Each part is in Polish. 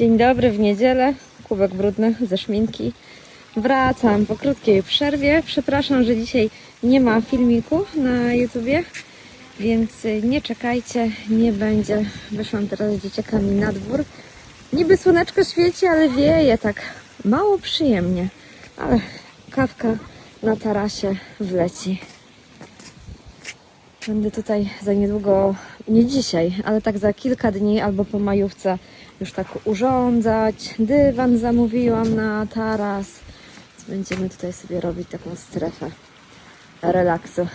Dzień dobry w niedzielę. Kubek brudny ze szminki. Wracam po krótkiej przerwie. Przepraszam, że dzisiaj nie ma filmiku na YouTubie, więc y, nie czekajcie, nie będzie. Wyszłam teraz z dzieciakami na dwór. Niby słoneczko świeci, ale wieje tak mało przyjemnie. Ale kawka na tarasie wleci. Będę tutaj za niedługo, nie dzisiaj, ale tak za kilka dni albo po majówce już tak urządzać. Dywan zamówiłam na taras. Będziemy tutaj sobie robić taką strefę relaksu.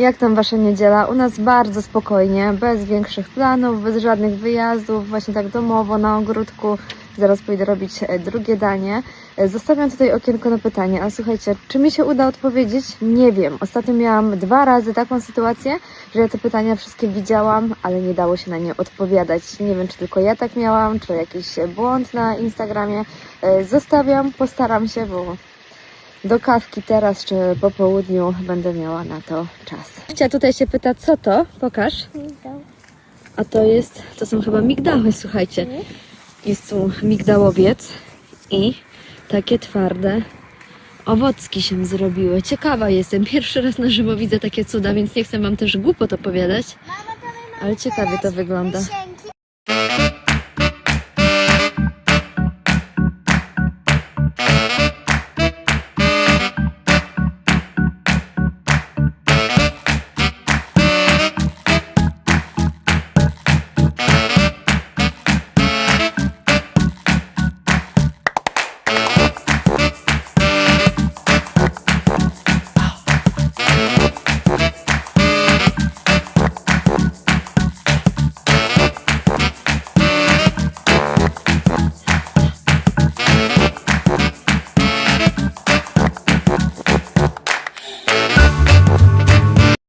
Jak tam Wasza niedziela? U nas bardzo spokojnie, bez większych planów, bez żadnych wyjazdów, właśnie tak domowo na ogródku. Zaraz pójdę robić e, drugie danie. E, Zostawiam tutaj okienko na pytanie, ale słuchajcie, czy mi się uda odpowiedzieć? Nie wiem. Ostatnio miałam dwa razy taką sytuację, że ja te pytania wszystkie widziałam, ale nie dało się na nie odpowiadać. Nie wiem, czy tylko ja tak miałam, czy jakiś błąd na Instagramie. E, Zostawiam, postaram się, bo do kawki teraz czy po południu będę miała na to czas. Cia tutaj się pyta, co to? Pokaż. A to jest, to są chyba migdały, słuchajcie. Jest tu migdałowiec i takie twarde owocki się zrobiły. Ciekawa jestem. Pierwszy raz na żywo widzę takie cuda, więc nie chcę wam też głupot opowiadać. Ale ciekawie to wygląda.